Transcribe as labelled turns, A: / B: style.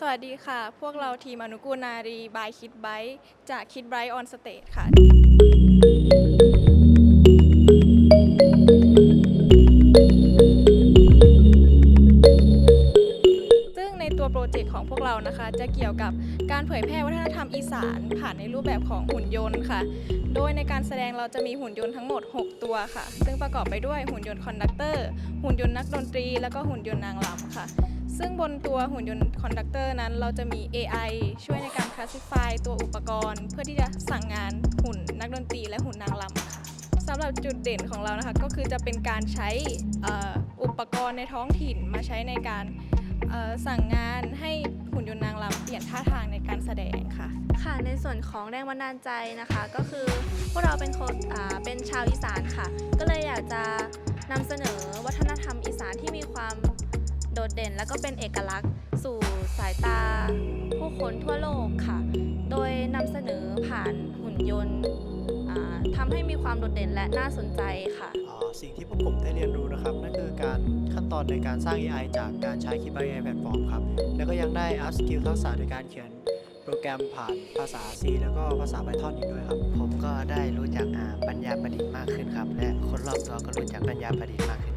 A: สวัสดีค่ะ พวกเราทีมอนุกูลนารีบายคิดไบจากคิดไบออนสเตทค่ะ ซึ่งในตัวโปรเจกต์ของพวกเรานะคะ จะเกี่ยวกับการเผยแพร่วัฒนธรรมอีสาน ผ่านในรูปแบบของหุ่นยนต์ค่ะ โดยในการแสดงเราจะมีหุ่นยนต์ทั้งหมด 6 ตัวค่ะ ซึ่งประกอบไปด้วยหุ่นยนต์คอนดักเตอร์ หุ่นยนต์นักดนตรี แล้วก็หุ่นยนต์นางรำค่ะ ซึ่งบนตัวหุ่นยนต์คอนดักเตอร์นั้น เราจะมี AI ช่วยในการคลาสสิฟายตัวอุปกรณ์ เพื่อที่จะสั่งงานหุ่นนักดนตรีและหุ่นนางรำค่ะสำหรับจุดเด่นของเรานะคะก็คือจะเป็นการใช้อ,อ,อุปกรณ์ในท้องถิ่นมาใช้ในการสั่งงานให้หุ่นยนต์นางรำเปลี่ยนท่าทางในการแสดงค่ะ
B: ค่ะในส่วนของแรงบันดาลใจนะคะก็คือพวกเราเป็นคนเป็นชาวอีสานค่ะ ก็เลยอยากจะนำเสนอวัฒนธรรมอีสานที่มีความ โดดเด่นและก็เป็นเอกลักษณ์ สู่สายตา ผู้คนทั่วโลกค่ะ โดยนำเสนอผ่านหุ่นยนต์ทำให้มีความโดดเด่นและน่าสนใจค่ะ
C: สิ่งที่พวกผมได้เรียนรู้นะครับ นั่นคือการขั้นตอนในการสร้าง AI จากการใช้ k i b a AI แพลตฟอร์มครับ แล้วก็ยังได้ up skill ทักษะในการเขียนโปรแกรมผ่านภาษา C แล้วก็ภาษา Python อีกด้วยครับ
D: ผมก็ได้รู้จักปัญญาประดิษฐ์มากขึ้นครับ และคนรอบตัวก็รู้จักปัญญาประดิษฐ์มากขึ้น